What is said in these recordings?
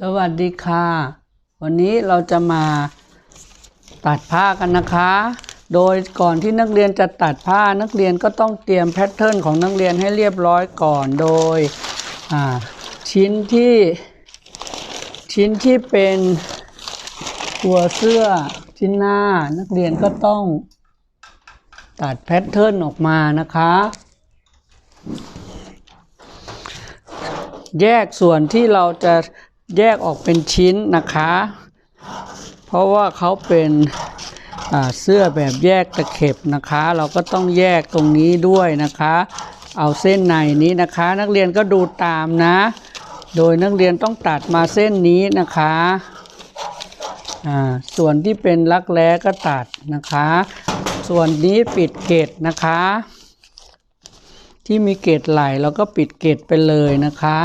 สวัสดีค่ะ วันนี้เราจะมาตัดผ้ากันนะคะ โดยก่อนที่นักเรียนจะตัดผ้านักเรียนก็ต้องเตรียมแพทเทิร์นของนักเรียนให้เรียบร้อยก่อนโดยชิ้นที่ชิ้นที่เป็นตัวเสื้อชิ้นหน้า นักเรียนก็ต้องตัดแพทเทิร์นออกมานะคะ แยกส่วนที่เราจะ แยกออกเป็นชิ้นนะคะ เพราะว่าเขาเป็นเสื้อแบบแยกตะเข็บนะคะ เราก็ต้องแยกตรงนี้ด้วยนะคะ เอาเส้นในนี้นะคะ นักเรียนก็ดูตามนะ โดยนักเรียนต้องตัดมาเส้นนี้นะคะส่วนที่เป็นรักแร้ก็ตัดนะคะ ส่วนนี้ปิดเกตนะคะ ที่มีเกตไหลเราก็ปิดเกตไปเลยนะคะ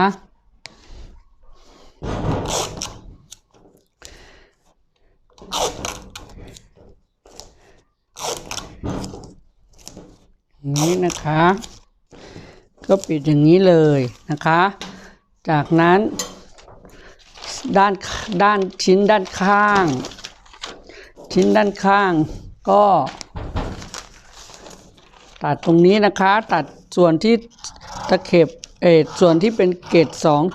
นี้นะคะ ก็ปิดอย่างนี้เลยนะคะ จากนั้นด้านด้านชิ้นด้านข้าง ชิ้นด้านข้างก็ ตัดตรงนี้นะคะ ตัดส่วนที่ตะเข็บ เออส่วนที่เป็นเกต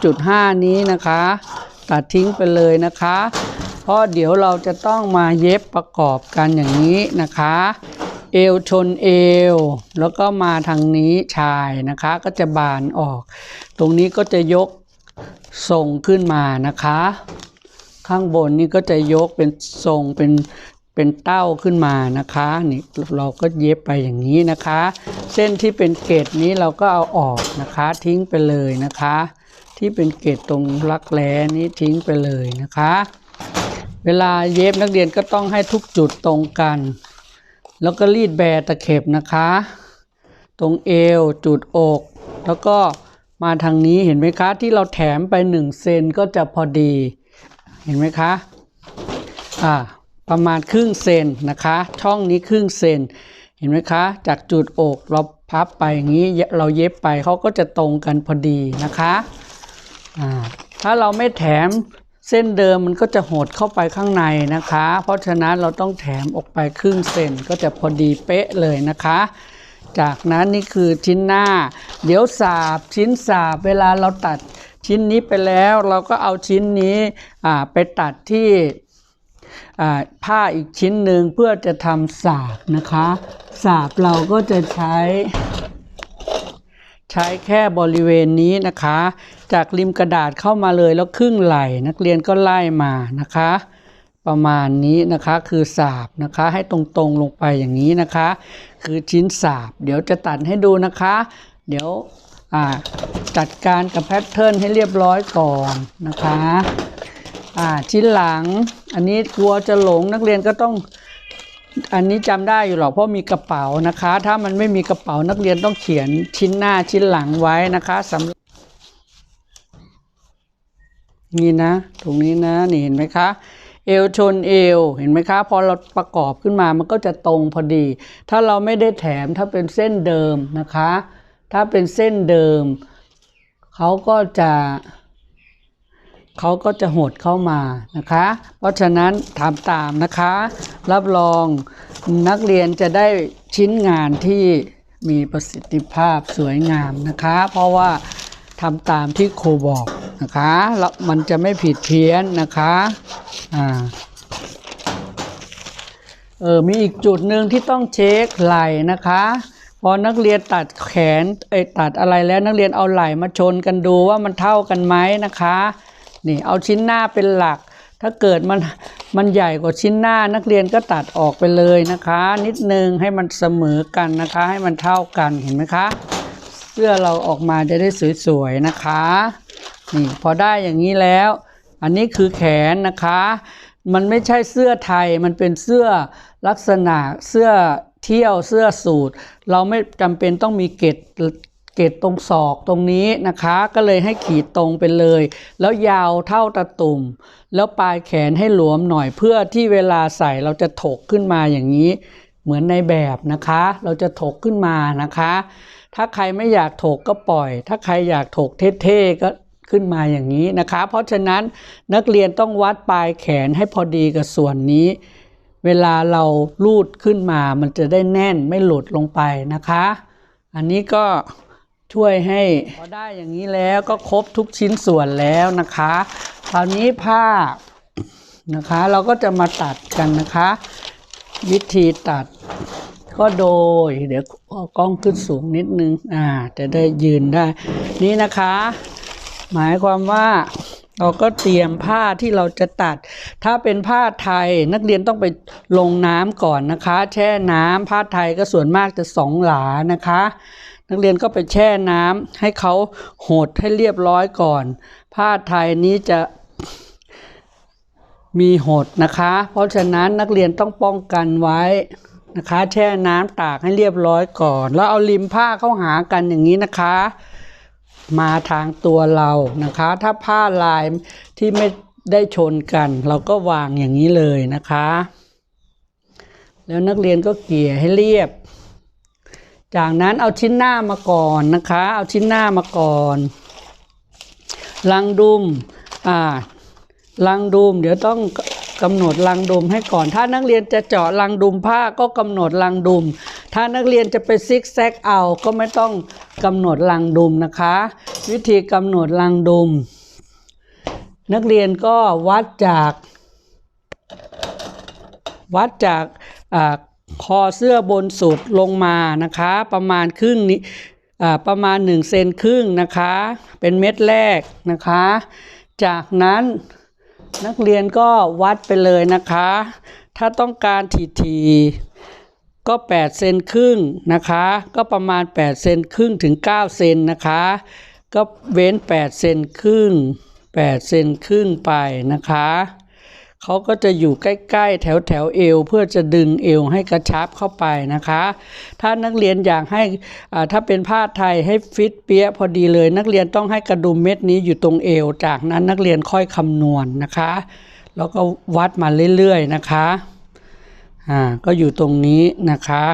2.5 นี้นะคะ ตัดทิ้งไปเลยนะคะ เพราะเดี๋ยวเราจะต้องมาเย็บประกอบกันอย่างนี้นะคะ เอวชนเอว แล้วก็มาทางนี้ชายนะคะ ก็จะบานออก ตรงนี้ก็จะยกทรงขึ้นมานะคะ ข้างบนนี่ก็จะยกเป็นทรงเป็น เป็นเต้าขึ้นมานะคะนี่เราก็เย็บไปอย่างนี้นะคะ เส้นที่เป็นเกตนี้เราก็เอาออกนะคะ ทิ้งไปเลยนะคะ ที่เป็นเกตตรงรักแร้นี้ทิ้งไปเลยนะคะ เวลาเย็บนักเรียนก็ต้องให้ทุกจุดตรงกัน แล้วก็รีดแบตะเข็บนะคะ ตรงเอวจุดอก แล้วก็มาทางนี้เห็นไหมคะ ที่เราแถมไปหนึ่งเซนก็จะพอดี เห็นไหมคะอ่า ประมาณครึ่งเซนนะคะ ช่องนี้ครึ่งเซนเห็นไหมคะ จากจุดอกเราพับไปอย่างนี้เราเย็บไปเขาก็จะตรงกันพอดีนะคะอ่าถ้าเราไม่แถมเส้นเดิมมันก็จะหดเข้าไปข้างในนะคะ เพราะฉะนั้นเราต้องแถมออกไปครึ่งเซนก็จะพอดีเป๊ะเลยนะคะ จากนั้นนี่คือชิ้นหน้า เดี๋ยวสาบชิ้นสาบเวลาเราตัดชิ้นนี้ไปแล้ว เราก็เอาชิ้นนี้ไปตัดที่ ผ้าอีกชิ้นหนึ่งเพื่อจะทำสาบนะคะสาบเราก็จะใช้ ใช้แค่บริเวณนี้นะคะ จากริมกระดาษเข้ามาเลยแล้วครึ่งไหล่นักเรียนก็ไล่มานะคะ ประมาณนี้นะคะคือสาบนะคะ ให้ตรงๆลงไปอย่างนี้นะคะ คือชิ้นสาบ เดี๋ยวจะตัดให้ดูนะคะ เดี๋ยวจัดการกับแพทเทิร์นให้เรียบร้อยก่อนนะคะชิ้นหลัง อันนี้กลัวจะหลงนักเรียนก็ต้อง อันนี้จำได้อยู่หรอกเพราะมีกระเป๋านะคะ ถ้ามันไม่มีกระเป๋านักเรียนต้องเขียนชิ้นหน้าชิ้นหลังไว้นะคะสำหรับนี่นะ ตรงนี้นะนี่เห็นไหมคะเอวชนเอวเห็นไหมคะพอเราประกอบขึ้นมามันก็จะตรงพอดี ถ้าเราไม่ได้แถมถ้าเป็นเส้นเดิมนะคะ ถ้าเป็นเส้นเดิมเขาก็จะ เขาก็จะหดเข้ามานะคะ เพราะฉะนั้นทำตามนะคะ รับรองนักเรียนจะได้ชิ้นงานที่มีประสิทธิภาพสวยงามนะคะ เพราะว่าทำตามที่ครูบอกนะคะแล้วมันจะไม่ผิดเพี้ยนนะคะอ่าเออมีอีกจุดหนึ่งที่ต้องเช็คไหล่นะคะพอนักเรียนตัดแขนเอยตัดอะไรแล้วนักเรียนเอาไหล่มาชนกันดูว่ามันเท่ากันไหมนะคะ นี่เอาชิ้นหน้าเป็นหลัก ถ้าเกิดมันมันใหญ่กว่าชิ้นหน้านักเรียนก็ตัดออกไปเลยนะคะ นิดนึงให้มันเสมอกันนะคะ ให้มันเท่ากันเห็นไหมคะ เสื้อเราออกมาจะได้สวยๆนะคะนี่พอได้อย่างนี้แล้ว อันนี้คือแขนนะคะ มันไม่ใช่เสื้อไทยมันเป็นเสื้อลักษณะเสื้อเที่ยวเสื้อสูทเราไม่จำเป็นต้องมีเกต เกตตรงศอกตรงนี้นะคะ ก็เลยให้ขีดตรงไปเลย แล้วยาวเท่าตะตุ่ม แล้วปลายแขนให้หลวมหน่อยเพื่อที่เวลาใส่เราจะถกขึ้นมาอย่างนี้ เหมือนในแบบนะคะ เราจะถกขึ้นมานะคะ ถ้าใครไม่อยากถกก็ปล่อย ถ้าใครอยากถกเท่ๆก็ขึ้นมาอย่างนี้นะคะ เพราะฉะนั้นนักเรียนต้องวัดปลายแขนให้พอดีกับส่วนนี้ เวลาเราลูดขึ้นมามันจะได้แน่นไม่หลุดลงไปนะคะ อันนี้ก็ ช่วยให้พอได้อย่างนี้แล้วก็ครบทุกชิ้นส่วนแล้วนะคะ คราวนี้ผ้านะคะ เราก็จะมาตัดกันนะคะ วิธีตัดก็โดย เดี๋ยวกล้องขึ้นสูงนิดนึง อ่า จะได้ยืนได้ นี่นะคะ หมายความว่าเราก็เตรียมผ้าที่เราจะตัด ถ้าเป็นผ้าไทยนักเรียนต้องไปลงน้ำก่อนนะคะ แช่น้ำผ้าไทยก็ส่วนมากจะสองหลานะคะ นักเรียนก็ไปแช่น้ำให้เขาหดให้เรียบร้อยก่อน ผ้าไทยนี้จะมีหดนะคะ เพราะฉะนั้นนักเรียนต้องป้องกันไว้นะคะ แช่น้ำตากให้เรียบร้อยก่อน แล้วเอาริมผ้าเข้าหากันอย่างนี้นะคะ มาทางตัวเรานะคะ ถ้าผ้าลายที่ไม่ได้ชนกัน เราก็วางอย่างนี้เลยนะคะ แล้วนักเรียนก็เกลี่ยให้เรียบ จากนั้นเอาชิ้นหน้ามาก่อนนะคะ เอาชิ้นหน้ามาก่อนลังดุมอ่าลังดุมเดี๋ยวต้องกำหนดลังดุมให้ก่อน ถ้านักเรียนจะเจาะลังดุมผ้าก็กำหนดลังดุม ถ้านักเรียนจะไปซิกแซกเอาก็ไม่ต้องกำหนดลังดุมนะคะ วิธีกำหนดลังดุม นักเรียนก็วัดจาก วัดจากอ่า คอเสื้อบนสุดลงมานะคะ ประมาณครึ่งนี้อ่าประมาณ1เซนครึ่งนะคะ เป็นเม็ดแรกนะคะ จากนั้นนักเรียนก็วัดไปเลยนะคะ ถ้าต้องการทีๆก็8เซนครึ่งนะคะ ก็ประมาณ8เซนครึ่งถึง9เซนนะคะ ก็เว้น8เซนครึ่ง8เซนครึ่งไปนะคะ เขาก็จะอยู่ใกล้ๆ แถวแถวเอว เพื่อจะดึงเอวให้กระชับเข้าไปนะคะ ถ้านักเรียนอยากให้อ่าถ้าเป็นผ้าไทยให้ฟิตเปี้ยพอดีเลย นักเรียนต้องให้กระดุมเม็ดนี้อยู่ตรงเอว จากนั้นนักเรียนค่อยคำนวณนะคะ แล้วก็วัดมาเรื่อยๆนะคะอ่าก็อยู่ตรงนี้นะคะ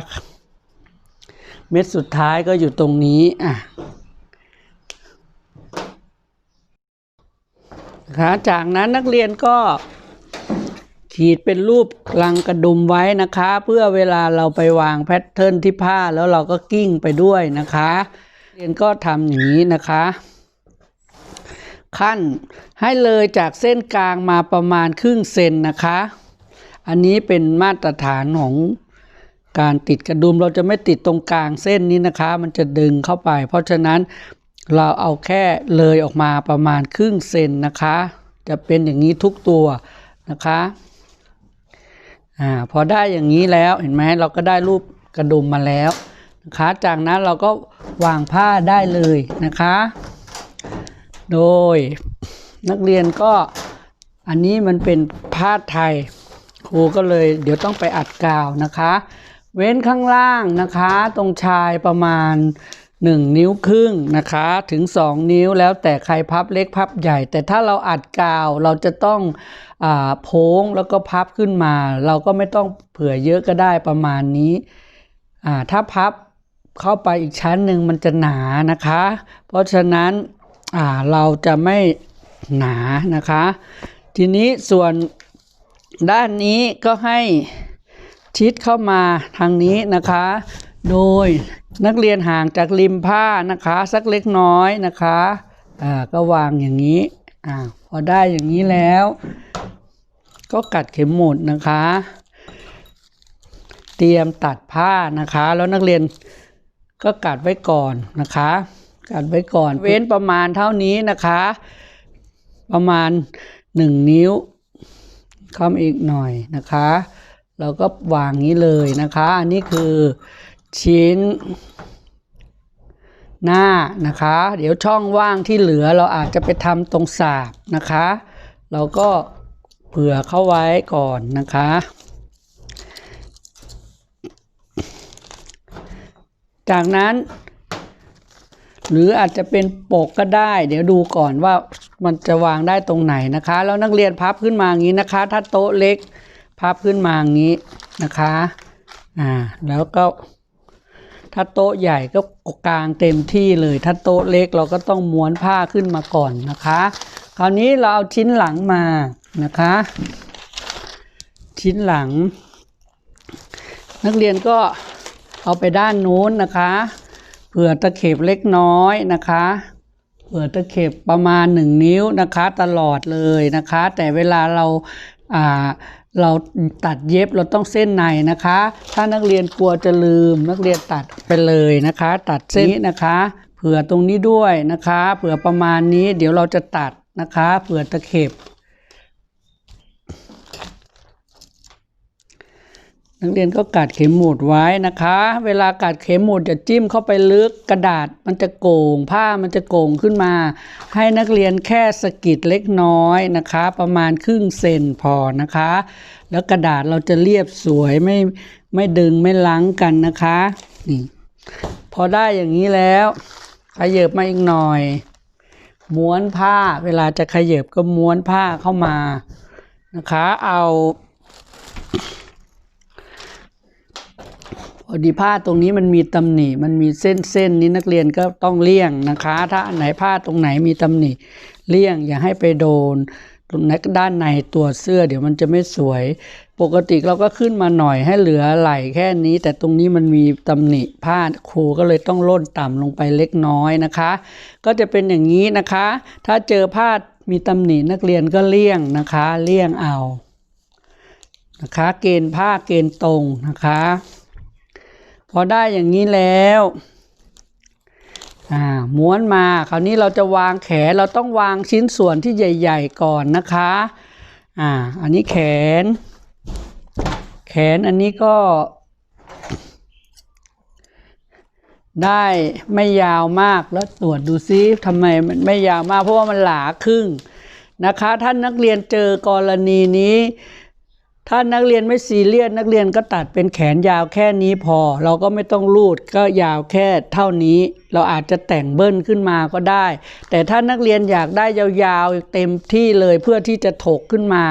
เม็ดสุดท้ายก็อยู่ตรงนี้อะนะคะจากนั้นนักเรียนก็ ขีดเป็นรูปลังกระดุมไว้นะคะ เพื่อเวลาเราไปวางแพทเทิร์นที่ผ้าแล้วเราก็กิ้งไปด้วยนะคะ เรียนก็ทำอย่างนี้นะคะ ขั้นให้เลยจากเส้นกลางมาประมาณครึ่งเซนนะคะ อันนี้เป็นมาตรฐานของการติดกระดุมเราจะไม่ติดตรงกลางเส้นนี้นะคะ มันจะดึงเข้าไป เพราะฉะนั้นเราเอาแค่เลยออกมาประมาณครึ่งเซนนะคะ จะเป็นอย่างนี้ทุกตัวนะคะ อ่าพอได้อย่างนี้แล้วเห็นไหมเราก็ได้รูปกระดุมมาแล้วนะคะจากนั้นเราก็วางผ้าได้เลยนะคะ โดยนักเรียนก็อันนี้มันเป็นผ้าไทยครูก็เลยเดี๋ยวต้องไปอัดกาวนะคะ เว้นข้างล่างนะคะ ตรงชายประมาณ 1 นิ้วครึ่งนะคะถึง 2 นิ้วแล้วแต่ใครพับเล็กพับใหญ่ แต่ถ้าเราอัดกาวเราจะต้องอโพ้งแล้วก็พับขึ้นมา เราก็ไม่ต้องเผื่อเยอะก็ได้ประมาณนี้ถ้าพับเข้าไปอีกชั้นหนึ่งมันจะหนานะคะ เพราะฉะนั้นเราจะไม่หนานะคะ ทีนี้ส่วนด้านนี้ก็ให้ชิดเข้ามาทางนี้นะคะ โดยนักเรียนห่างจากริมผ้านะคะ สักเล็กน้อยนะคะอ่าก็วางอย่างนี้อ่าพอได้อย่างนี้แล้ว ก็กัดเข็มหมุดนะคะ เตรียมตัดผ้านะคะ แล้วนักเรียนก็กัดไว้ก่อนนะคะ กัดไว้ก่อน เว้นประมาณเท่านี้นะคะ ประมาณหนึ่งนิ้วเข้ามอีกหน่อยนะคะ เราก็วางนี้เลยนะคะ อันนี้คือ ชิ้น หน้านะคะ เดี๋ยวช่องว่างที่เหลือเราอาจจะไปทำตรงสาบนะคะ เราก็เผื่อเข้าไว้ก่อนนะคะ จากนั้น หรืออาจจะเป็นปกก็ได้ เดี๋ยวดูก่อนว่ามันจะวางได้ตรงไหนนะคะ แล้วนักเรียนพับขึ้นมาอย่างนี้นะคะ ถ้าโต๊ะเล็กพับขึ้นมาอย่างนี้นะคะ อ่า แล้วก็ ถ้าโต๊ะใหญ่ก็กางเต็มที่เลย ถ้าโต๊ะเล็กเราก็ต้องม้วนผ้าขึ้นมาก่อนนะคะ คราวนี้เราเอาชิ้นหลังมานะคะ ชิ้นหลัง นักเรียนก็เอาไปด้านนู้นนะคะเผื่อตะเข็บเล็กน้อยนะคะเผื่อตะเข็บประมาณหนึ่งนิ้วนะคะ ตลอดเลยนะคะ แต่เวลาเราอ่า เราตัดเย็บเราต้องเส้นในนะคะ ถ้านักเรียนกลัวจะลืมนักเรียนตัดไปเลยนะคะ ตัดเส้นนี้นะคะ เผื่อตรงนี้ด้วยนะคะ เผื่อประมาณนี้เดี๋ยวเราจะตัดนะคะ เผื่อตะเข็บ นักเรียนก็กัดเข็มหมุดไว้นะคะ เวลากัดเข็มหมุดจะจิ้มเข้าไปลึกกระดาษมันจะโก่งผ้ามันจะโก่งขึ้นมา ให้นักเรียนแค่สกิดเล็กน้อยนะคะ ประมาณครึ่งเซนพอนะคะ แล้วกระดาษเราจะเรียบสวยไม่ไม่ดึงไม่ล้างกันนะคะนี่พอได้อย่างนี้แล้วขยับมาอีกหน่อย ม้วนผ้าเวลาจะขยับก็ม้วนผ้าเข้ามานะคะ เอา พอดีผ้าตรงนี้มันมีตำหนิ มันมีเส้นเส้นนี้นักเรียนก็ต้องเลี่ยงนะคะ ถ้าอันไหนผ้าตรงไหนมีตำหนิ เลี่ยงอย่าให้ไปโดน ตรงนั้นด้านในตัวเสื้อ เดี๋ยวมันจะไม่สวย ปกติเราก็ขึ้นมาหน่อยให้เหลือไหล่แค่นี้ แต่ตรงนี้มันมีตำหนิผ้าครูก็เลยต้องล่นต่ำลงไปเล็กน้อยนะคะ ก็จะเป็นอย่างนี้นะคะ ถ้าเจอผ้ามีตำหนินักเรียนก็เลี่ยงนะคะ เลี่ยงเอานะคะ เกณฑ์ผ้าเกณฑ์ตรงนะคะ พอได้อย่างนี้แล้วอ่าม้วนมาคราวนี้เราจะวางแขนเราต้องวางชิ้นส่วนที่ใหญ่ ๆ ก่อนนะคะอ่าอันนี้แขน แขนอันนี้ก็ ได้ไม่ยาวมากแล้วตรวจดูซิทำไมมันไม่ยาวมากเพราะว่ามันหลาครึ่งนะคะ ท่านนักเรียนเจอกรณีนี้ ถ้านักเรียนไม่ซีเรียสนักเรียนก็ตัดเป็นแขนยาวแค่นี้พอ เราก็ไม่ต้องรูดก็ยาวแค่เท่านี้ เราอาจจะแต่งเบิ้ลขึ้นมาก็ได้ แต่ถ้านักเรียนอยากได้ยาวๆเต็มที่เลยเพื่อที่จะถกขึ้นมา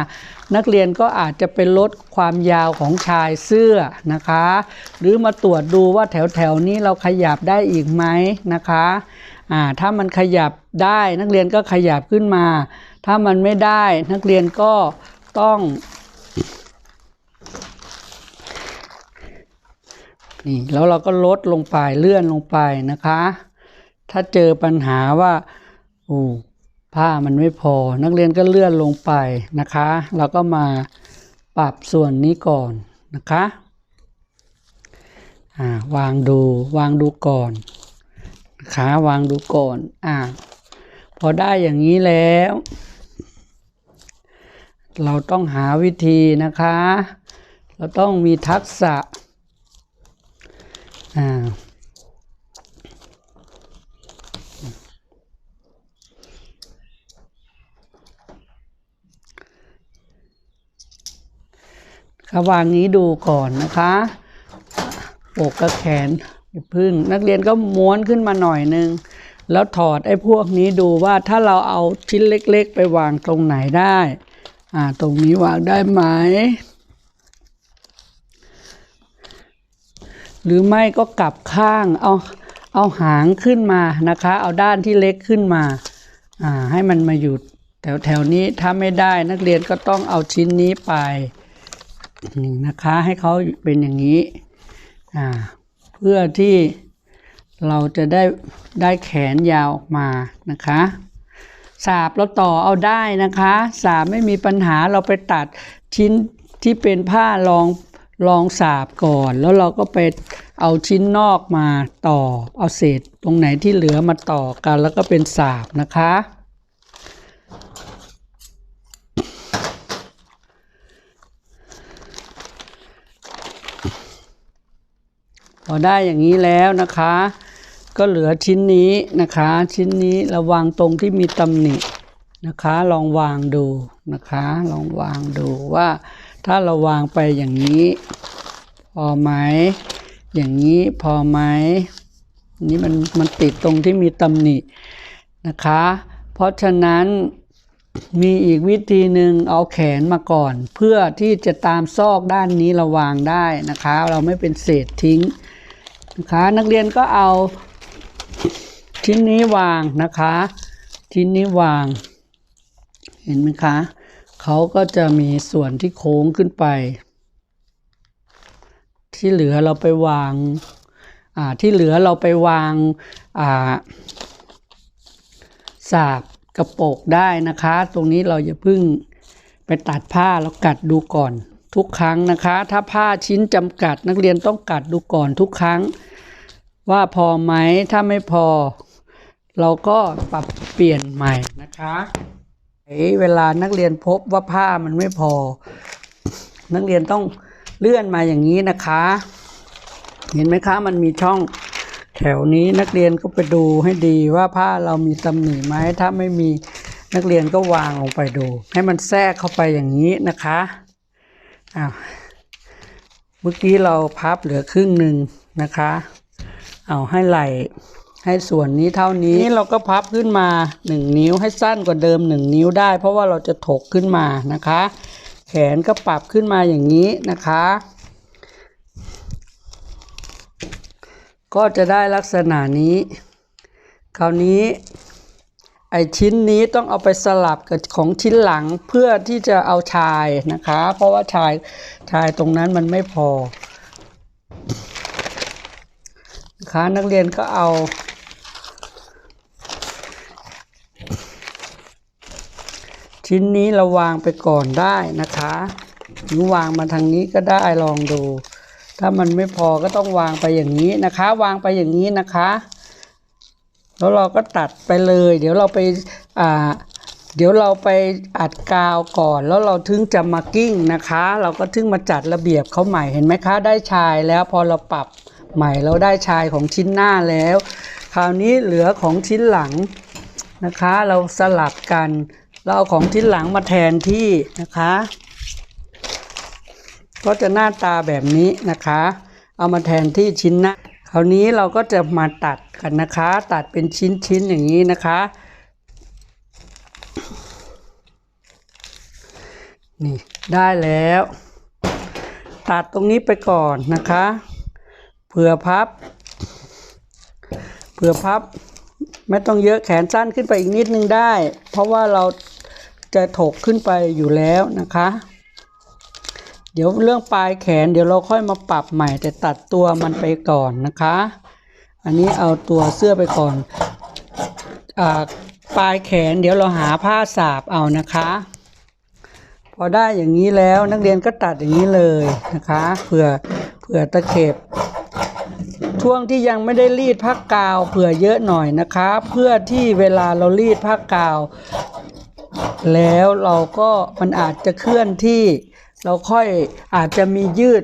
นักเรียนก็อาจจะเป็นลดความยาวของชายเสื้อนะคะ หรือมาตรวจดูว่าแถวๆนี้เราขยับได้อีกไหมนะคะอ่าถ้ามันขยับได้นักเรียนก็ขยับขึ้นมา ถ้ามันไม่ได้นักเรียนก็ต้อง นี่แล้วเราก็ลดลงไปเลื่อนลงไปนะคะ ถ้าเจอปัญหาว่าโอ้ผ้ามันไม่พอ นักเรียนก็เลื่อนลงไปนะคะ เราก็มาปรับส่วนนี้ก่อนนะคะอ่าวางดูวางดูก่อนนะคะวางดูก่อนอ่าพอได้อย่างนี้แล้ว เราต้องหาวิธีนะคะ เราต้องมีทักษะ อ่าค่ะวางนี้ดูก่อนนะคะอกกับแขนอย่าพึ่ง นักเรียนก็ม้วนขึ้นมาหน่อยนึง แล้วถอดไอ้พวกนี้ดูว่าถ้าเราเอาชิ้นเล็ก ๆ ไปวางตรงไหนได้ อ่า ตรงนี้วางได้ไหม หรือไม่ก็กลับข้างเอาเอาหางขึ้นมานะคะ เอาด้านที่เล็กขึ้นมาอ่าให้มันมาอยู่แถวแถวนี้ถ้าไม่ได้นักเรียนก็ต้องเอาชิ้นนี้ไปนี่นะคะให้เขาเป็นอย่างนี้อ่าเพื่อที่เราจะได้ได้แขนยาวออกมานะคะสาบเราต่อเอาได้นะคะ สาบไม่มีปัญหาเราไปตัดชิ้นที่เป็นผ้ารอง รองสาบก่อน แล้วเราก็ไปเอาชิ้นนอกมาต่อ เอาเศษตรงไหนที่เหลือมาต่อกัน แล้วก็เป็นสาบนะคะ พอได้อย่างนี้แล้วนะคะ ก็เหลือชิ้นนี้นะคะ ชิ้นนี้ระวางตรงที่มีตำหนินะคะ ลองวางดูนะคะ ลองวางดูว่า ถ้าเราวางไปอย่างนี้ พอไหม อย่างนี้พอไหมนนี้มันมันติดตรงที่มีตำหนินะคะ เพราะฉะนั้นมีอีกวิธีหนึ่งเอาแขนมาก่อน เพื่อที่จะตามซอกด้านนี้เราวางได้นะคะ เราไม่เป็นเศษทิ้งนะคะ นักเรียนก็เอาชิ้นนี้วางนะคะ ชิ้นนี้วาง เห็นไหมคะ เขาก็จะมีส่วนที่โค้งขึ้นไป ที่เหลือเราไปวางาที่เหลือเราไปวางาสากกระโปกได้นะคะ ตรงนี้เราอย่าพึ่งไปตัดผ้าแล้วกัดดูก่อน ทุกครั้งนะคะ ถ้าผ้าชิ้นจำกัดนักเรียนต้องกัดดูก่อนทุกครั้ง ว่าพอไหมถ้าไม่พอ เราก็ปรับเปลี่ยนใหม่นะคะ เวลานักเรียนพบว่าผ้ามันไม่พอ นักเรียนต้องเลื่อนมาอย่างนี้นะคะ เห็นไหมคะมันมีช่องแถวนี้นักเรียนก็ไปดูให้ดีว่าผ้าเรามีตำหนิไหมถ้าไม่มีนักเรียนก็วางลงไปดู ให้มันแทรกเข้าไปอย่างนี้นะคะอ้าวเมื่อกี้เราพับเหลือครึ่งหนึ่งนะคะ เอาให้ไหล ให้ส่วนนี้เท่านี้นี่เราก็พับขึ้นมาหนึ่งนิ้วให้สั้นกว่าเดิมหนึ่งนิ้วได้ เพราะว่าเราจะถกขึ้นมานะคะ แขนก็ปรับขึ้นมาอย่างนี้นะคะ ก็จะได้ลักษณะนี้ คราวนี้ไอชิ้นนี้ต้องเอาไปสลับกับของชิ้นหลังเพื่อที่จะเอาชายนะคะ เพราะว่าชายชายตรงนั้นมันไม่พอนะคะนักเรียนก็เอา ชิ้นนี้เราวางไปก่อนได้นะคะหรือวางมาทางนี้ก็ได้ลองดู ถ้ามันไม่พอก็ต้องวางไปอย่างนี้นะคะ วางไปอย่างนี้นะคะ แล้วเราก็ตัดไปเลย เดี๋ยวเราไปอ่าเดี๋ยวเราไปอัดกาวก่อนแล้วเราถึงจะมากิ้งนะคะ เราก็ถึงมาจัดระเบียบเขาใหม่เห็นไหมคะ ได้ชายแล้วพอเราปรับใหม่เราได้ชายของชิ้นหน้าแล้ว คราวนี้เหลือของชิ้นหลังนะคะ เราสลับกัน เราเอาของชิ้นหลังมาแทนที่นะคะ ก็จะหน้าตาแบบนี้นะคะ เอามาแทนที่ชิ้นหน้าคราวนี้เราก็จะมาตัดกันนะคะ ตัดเป็นชิ้นๆอย่างนี้นะคะ นี่ได้แล้ว ตัดตรงนี้ไปก่อนนะคะเผื่อพับเผื่อพับไม่ต้องเยอะแขนสั้นขึ้นไปอีกนิดนึงได้ เพราะว่าเรา จะถกขึ้นไปอยู่แล้วนะคะ เดี๋ยวเรื่องปลายแขนเดี๋ยวเราค่อยมาปรับใหม่แต่ตัดตัวมันไปก่อนนะคะ อันนี้เอาตัวเสื้อไปก่อนอปลายแขนเดี๋ยวเราหาผ้าสาบเอานะคะ พอได้อย่างนี้แล้วนักเรียนก็ตัดอย่างนี้เลยนะคะเผื่อเผื่อตะเข็บช่วงที่ยังไม่ได้รีดผ้ากาวเผื่อเยอะหน่อยนะคะ เพื่อที่เวลาเรารีดผ้ากาว แล้วเราก็มันอาจจะเคลื่อนที่ เราค่อยอาจจะมียืด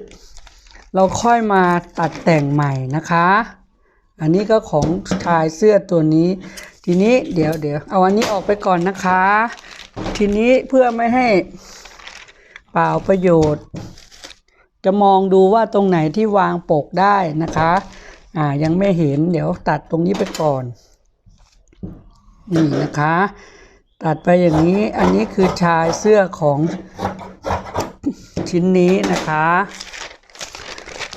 เราค่อยมาตัดแต่งใหม่นะคะ อันนี้ก็ของชายเสื้อตัวนี้ ทีนี้เดี๋ยวเดี๋ยวเอาอันนี้ออกไปก่อนนะคะ ทีนี้เพื่อไม่ให้เปล่าประโยชน์ จะมองดูว่าตรงไหนที่วางปกได้นะคะอ่ายังไม่เห็นเดี๋ยวตัดตรงนี้ไปก่อน นี่นะคะ ตัดไปอย่างนี้อันนี้คือชายเสื้อของชิ้นนี้นะคะ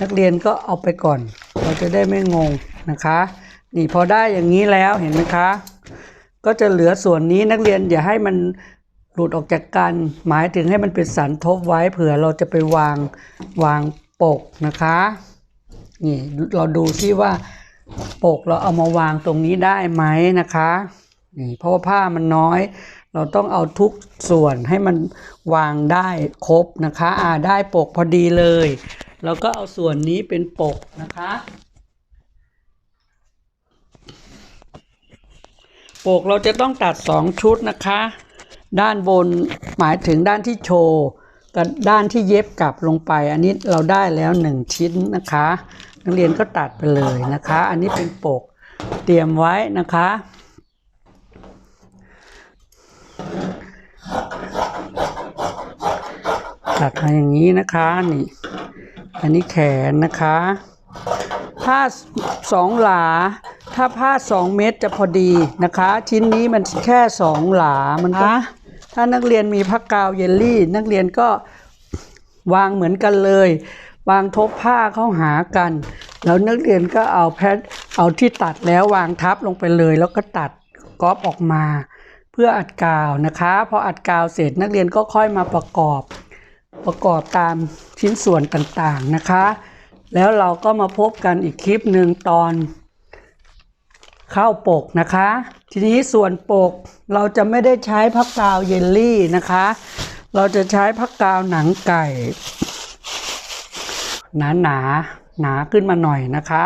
นักเรียนก็เอาไปก่อน เราจะได้ไม่งงนะคะ นี่พอได้อย่างนี้แล้วเห็นไหมคะ ก็จะเหลือส่วนนี้นักเรียนอย่าให้มันหลุดออกจากกันหมายถึงให้มันเป็นสันทบไว้เผื่อเราจะไปวางวางปกนะคะนี่เราดูซิว่าปกเราเอามาวางตรงนี้ได้ไหมนะคะ เพราะว่าผ้ามันน้อย เราต้องเอาทุกส่วนให้มันวางได้ครบนะคะอ่าได้ปกพอดีเลยเราก็เอาส่วนนี้เป็นปกนะคะ ปกเราจะต้องตัดสองชุดนะคะ ด้านบนหมายถึงด้านที่โชว์กับด้านที่เย็บกลับลงไป อันนี้เราได้แล้วหนึ่งชิ้นนะคะ นักเรียนก็ตัดไปเลยนะคะ อันนี้เป็นปกเตรียมไว้นะคะ ตัดมาอย่างนี้นะคะนี่ อันนี้แขนนะคะ ผ้าสองหลา ถ้าผ้าสองเมตรจะพอดีนะคะ ชิ้นนี้มันแค่สองหลามันก็ถ้านักเรียนมีผ้ากาวเยลลี่ นักเรียนก็วางเหมือนกันเลย วางทบผ้าเข้าหากัน แล้วนักเรียนก็เอาแพทเอาที่ตัดแล้ววางทับลงไปเลย แล้วก็ตัดก๊อปออกมา เพื่ออัดกาวนะคะพออัดกาวเสร็จนักเรียนก็ค่อยมาประกอบ ประกอบตามชิ้นส่วนต่างๆนะคะ แล้วเราก็มาพบกันอีกคลิปหนึ่งตอนเข้าปกนะคะ ทีนี้ส่วนปกเราจะไม่ได้ใช้พักกาวเยลลี่นะคะ เราจะใช้พักกาวหนังไก่ หนาหนาๆหนาขึ้นมาหน่อยนะคะ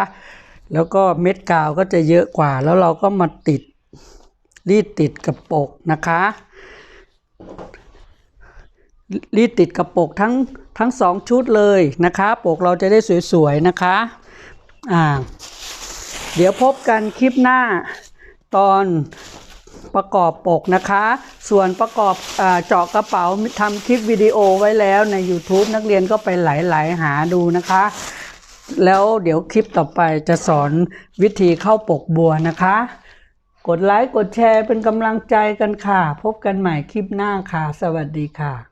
แล้วก็เม็ดกาวก็จะเยอะกว่า แล้วเราก็มาติดรีดติดกับปกนะคะ รีดติดกับปกทั้งทั้งสองชุดเลยนะคะ ปกเราจะได้สวยๆนะคะอ่าเดี๋ยวพบกันคลิปหน้าตอนประกอบปกนะคะ ส่วนประกอบอเจาะกระเป๋าทำคลิปวิดีโอไว้แล้วใน YouTube นักเรียนก็ไปไหลๆหาดูนะคะ แล้วเดี๋ยวคลิปต่อไปจะสอนวิธีเข้าปกบัวนะคะ กดไลค์กดแชร์เป็นกำลังใจกันค่ะ พบกันใหม่คลิปหน้าค่ะ สวัสดีค่ะ